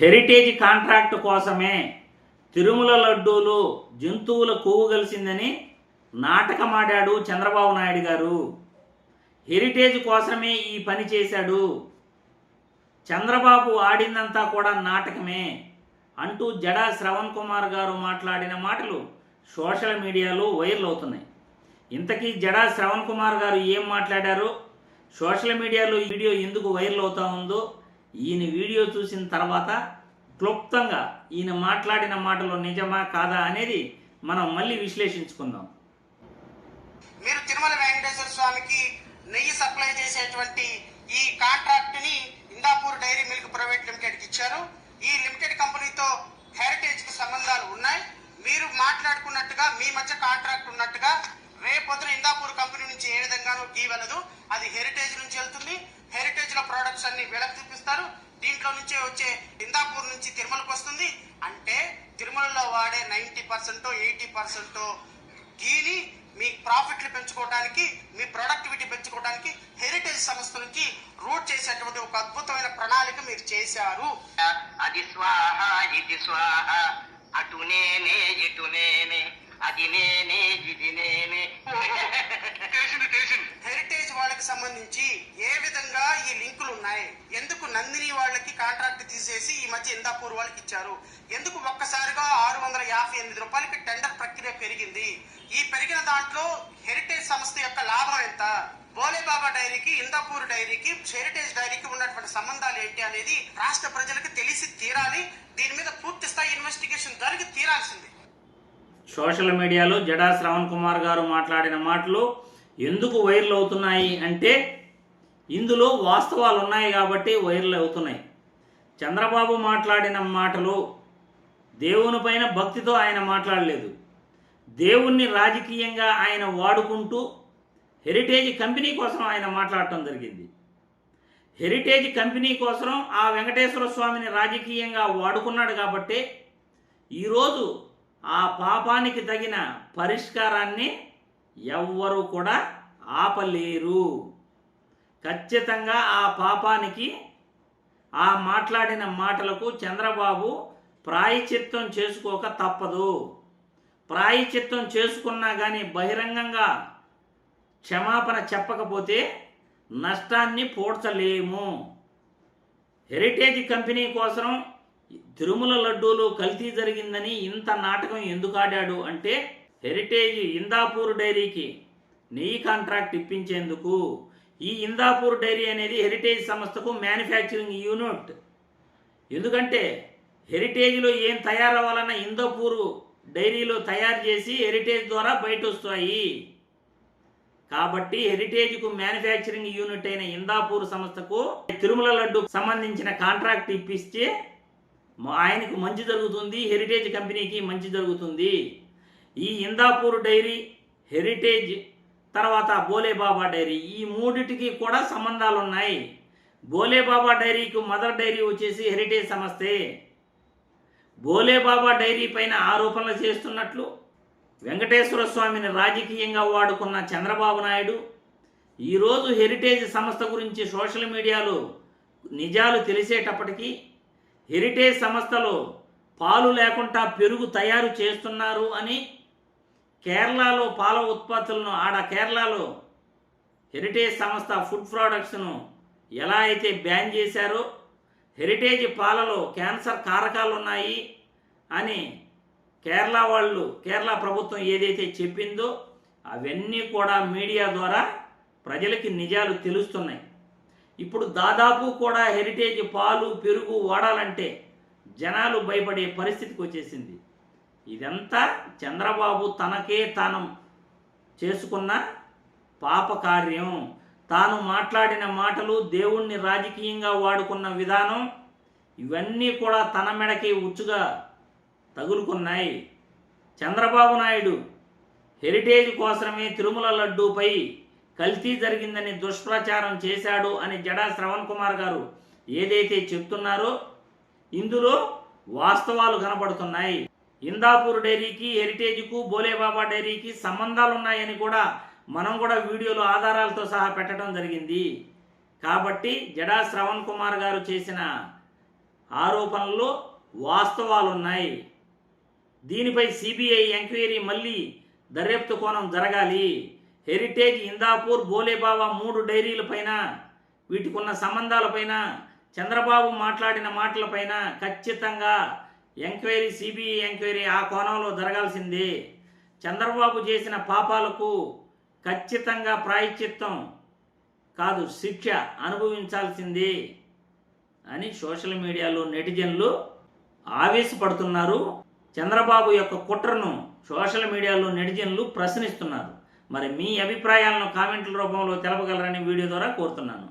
Heritage contract కోసమే తిరుమల లడ్డూలు జంతువుల కొవ్వు కలిసిందని నాటకమాడాడు చంద్రబాబు నాయుడు గారు. హెరిటేజ్ కోసమే ఈ పని చేశాడు. చంద్రబాబు ఆడిందంతా కూడా నాటకమే అంటూ జడా శ్రవణ్ కుమార్ గారు మాట్లాడిన మాటలు సోషల్ మీడియాలో వైరల్ అవుతున్నాయి. ఇంతకీ జడా శ్రవణ్ కుమార్ గారు ఏం మాట్లాడారు? సోషల్ మీడియాలో ఈ వీడియో ఎందుకు వైరల్ అవుతా ఉందో ఈయన వీడియో చూసిన తర్వాత క్లుప్తంగా ఈయన మాట్లాడిన మాటలు నిజమా కాదా అనేది మనం మళ్ళీ విశ్లేషించుకుందాం. మీరు తిరుమల వెంకటేశ్వర స్వామికి నెయ్యి సప్లై చేసేటువంటి ఈ కాంట్రాక్ట్ని ఇందాపూర్ డైరీ మిల్క్ ప్రైవేట్ లిమిటెడ్కి ఇచ్చారు. ఈ లిమిటెడ్ కంపెనీతో హెరిటేజ్కి సంబంధాలు ఉన్నాయి. మీరు మాట్లాడుకున్నట్టుగా మీ మధ్య కాంట్రాక్ట్ ఉన్నట్టుగా రేపొద్దున ఇందాపూర్ కంపెనీ నుంచి ఏ విధంగానూ గీ వెళ్ళదు అది హెరిటేజ్ నుంచి వెళ్తుంది. ప్రొడక్ట్స్ అన్ని వీళ్ళకి చూపిస్తారు. దీంట్లో నుంచే వచ్చే ఇందాపూర్ నుంచి తిరుమలకు వస్తుంది. అంటే తిరుమలలో వాడే నైన్టీ పర్సెంట్ ఎయిటీ పర్సెంట్ గీని మీ ప్రాఫిట్లు పెంచుకోవడానికి మీ ప్రొడక్టివిటీ పెంచుకోవడానికి హెరిటేజ్ సంస్థ నుంచి రూట్ చేసేటువంటి ఒక అద్భుతమైన ప్రణాళిక మీరు చేశారు. అది స్వాహ ఇది స్వాహ. అటు నేనే ఇటు నేనే అది నేనే ఇది నేనే. వాళ్ళకి సంబంధించి ఏ విధంగా ఈ లింకులు ఉన్నాయి? ఎందుకు నందిని వాళ్ళకి కాంట్రాక్ట్ తీసేసి ఈ మధ్య ఇందాపూర్ వాళ్ళకి ఇచ్చారు? ఎందుకు ఒక్కసారిగా ఆరు వందల యాభై ఎనిమిది రూపాయలకి టెండర్ ప్రక్రియ పెరిగింది? ఈ పెరిగిన దాంట్లో హెరిటేజ్ సంస్థ యొక్క లాభం ఎంత? బోలేబాబా డైరీకి ఇందాపూర్ డైరీకి హెరిటేజ్ డైరీకి ఉన్నటువంటి సంబంధాలు ఏంటి అనేది రాష్ట్ర ప్రజలకు తెలిసి తీరాలి. దీని మీద పూర్తి స్థాయి ఇన్వెస్టిగేషన్ జరిగి తీరాల్సింది. సోషల్ మీడియాలో జడా శ్రవణ్ కుమార్ గారు మాట్లాడిన మాటలు ఎందుకు వైర్లు అవుతున్నాయి అంటే ఇందులో వాస్తవాలు ఉన్నాయి కాబట్టి వైర్లు అవుతున్నాయి. చంద్రబాబు మాట్లాడిన మాటలు దేవునిపైన భక్తితో ఆయన మాట్లాడలేదు. దేవుణ్ణి రాజకీయంగా ఆయన వాడుకుంటూ హెరిటేజ్ కంపెనీ కోసం ఆయన మాట్లాడటం జరిగింది. హెరిటేజ్ కంపెనీ కోసం ఆ వెంకటేశ్వర స్వామిని రాజకీయంగా వాడుకున్నాడు కాబట్టి ఈరోజు ఆ పాపానికి తగిన పరిష్కారాన్ని ఎవ్వరూ కూడా ఆపలేరు. ఖచ్చితంగా ఆ పాపానికి ఆ మాట్లాడిన మాటలకు చంద్రబాబు ప్రాయచిత్తం చేసుకోక తప్పదు. ప్రాయచిత్తం చేసుకున్నా కానీ బహిరంగంగా క్షమాపణ చెప్పకపోతే నష్టాన్ని పూడ్చలేము. హెరిటేజ్ కంపెనీ కోసం తిరుమల లడ్డూలు కల్తీ జరిగిందని ఇంత నాటకం ఎందుకు ఆడాడు అంటే హెరిటేజ్ ఇందాపూర్ డైరీకి నెయ్యి కాంట్రాక్ట్ ఇప్పించేందుకు ఈ ఇందాపూర్ డైరీ అనేది హెరిటేజ్ సంస్థకు మ్యానుఫ్యాక్చరింగ్ యూనిట్ ఎందుకంటే హెరిటేజ్లో ఏం తయారవ్వాలన్న ఇందాపూర్ డైరీలో తయారు చేసి హెరిటేజ్ ద్వారా బయట వస్తాయి కాబట్టి హెరిటేజ్కు మ్యానుఫ్యాక్చరింగ్ యూనిట్ అయిన ఇందాపూర్ సంస్థకు తిరుమల లడ్డు సంబంధించిన కాంట్రాక్ట్ ఇప్పిస్తే ఆయనకు మంచి జరుగుతుంది హెరిటేజ్ కంపెనీకి మంచి జరుగుతుంది. ఈ ఇందాపూర్ డైరీ హెరిటేజ్ తర్వాత బోలేబాబా డైరీ. ఈ మూడిటికి కూడా సంబంధాలు ఉన్నాయి బోలేబాబా డైరీకి మదర్ డైరీ వచ్చేసి హెరిటేజ్ సంస్థే. బోలేబాబా డైరీ పైన ఆరోపణలు చేస్తున్నట్లు వెంకటేశ్వర స్వామిని రాజకీయంగా వాడుకున్న చంద్రబాబు నాయుడు ఈరోజు హెరిటేజ్ సంస్థ గురించి సోషల్ మీడియాలో నిజాలు తెలిసేటప్పటికీ హెరిటేజ్ సంస్థలో పాలు లేకుండా పెరుగు తయారు చేస్తున్నారు అని కేరళలో పాల ఉత్పత్తులను ఆడ కేరళలో హెరిటేజ్ సంస్థ ఫుడ్ ప్రోడక్ట్స్ను ఎలా అయితే బ్యాన్ చేశారో హెరిటేజ్ పాలలో క్యాన్సర్ కారకాలు ఉన్నాయి అని కేరళ వాళ్ళు కేరళ ప్రభుత్వం ఏదైతే చెప్పిందో అవన్నీ కూడా మీడియా ద్వారా ప్రజలకి నిజాలు తెలుస్తున్నాయి. ఇప్పుడు దాదాపు కూడా హెరిటేజ్ పాలు పెరుగు వాడాలంటే జనాలు భయపడే పరిస్థితికి వచ్చేసింది. ఇదంతా చంద్రబాబు తనకే తాను చేసుకున్న పాపకార్యం తాను మాట్లాడిన మాటలు దేవుణ్ణి రాజకీయంగా వాడుకున్న విధానం ఇవన్నీ కూడా తన మెడకి ఉచ్చుగా తగులుకున్నాయి. చంద్రబాబు నాయుడు హెరిటేజ్ కోసమే తిరుమల లడ్డూపై కల్తీ జరిగిందని దుష్ప్రచారం చేశాడు అని జడా శ్రవణ్ కుమార్ గారు ఏదైతే చెప్తున్నారో ఇందులో వాస్తవాలు కనబడుతున్నాయి ఇందాపూర్ డైరీకి హెరిటేజ్కు బోలేబాబా డైరీకి సంబంధాలు ఉన్నాయని కూడా మనం కూడా వీడియోలో ఆధారాలతో సహా పెట్టడం జరిగింది. కాబట్టి జడా శ్రవణ్ కుమార్ గారు చేసిన ఆరోపణల్లో వాస్తవాలున్నాయి. దీనిపై సిబిఐ ఎంక్వైరీ మళ్ళీ దర్యాప్తు కోణం జరగాలి. హెరిటేజ్ ఇందాపూర్ బోలేబాబా మూడు డైరీలపైన వీటికున్న సంబంధాలపైన చంద్రబాబు మాట్లాడిన మాటలపైన ఖచ్చితంగా ఎంక్వైరీ సిబిఐ ఎంక్వైరీ ఆ కోణంలో జరగాల్సింది. చంద్రబాబు చేసిన పాపాలకు ఖచ్చితంగా ప్రాయశ్చిత్తం కాదు శిక్ష అనుభవించాల్సింది అని సోషల్ మీడియాలో నెటిజన్లు ఆవేశపడుతున్నారు. చంద్రబాబు యొక్క కుట్రను సోషల్ మీడియాలో నెటిజన్లు ప్రశ్నిస్తున్నారు. మరి మీ అభిప్రాయాలను కామెంట్ల రూపంలో తెలపగలరని వీడియో ద్వారా కోరుతున్నాను.